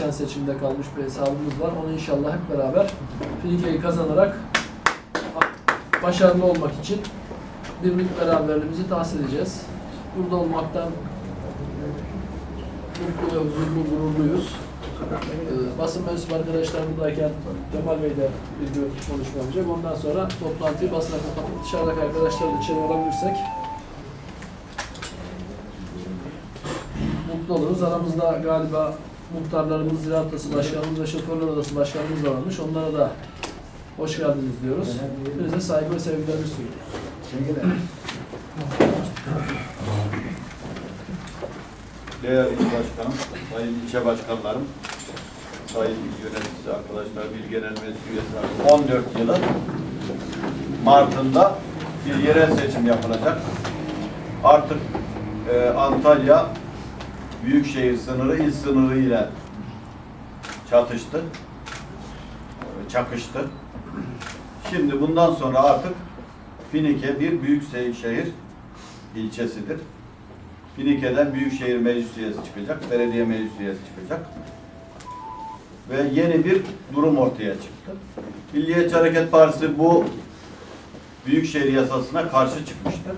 geçen seçimde kalmış bir hesabımız var. Onu inşallah hep beraber Finike'yi kazanarak başarılı olmak için birlik beraberliğimizi tahsil edeceğiz. Burada olmaktan mutlu ve huzurlu, gururluyuz. Ee, basın mensubu arkadaşlar buradayken Kemal Bey de bir gün konuşma yapacak. Ondan sonra toplantıyı basına kapatıp dışarıdaki arkadaşları da içeri alabilirsek mutlu oluruz. Aramızda galiba muhtarlarımız, ziraat odası başkanımız ve şoförler odası başkanımız da varmış. Onlara da hoş geldiniz diyoruz. Hepinize saygı ve sevgilerimi sunuyoruz. Değerli il başkanım, sayın ilçe başkanlarım, sayın il yöneticisi arkadaşlar, bir genel meclis üyesi 14 yılı Mart'ında bir yerel seçim yapılacak. Artık e, Antalya büyükşehir sınırı il sınırı ile çatıştı, çakıştı. Şimdi bundan sonra artık Finike bir büyük şehir ilçesidir. Finike'den Büyükşehir Meclis üyesi çıkacak, belediye meclis üyesi çıkacak. Ve yeni bir durum ortaya çıktı. Milliyetçi Hareket Partisi bu Büyükşehir yasasına karşı çıkmıştı.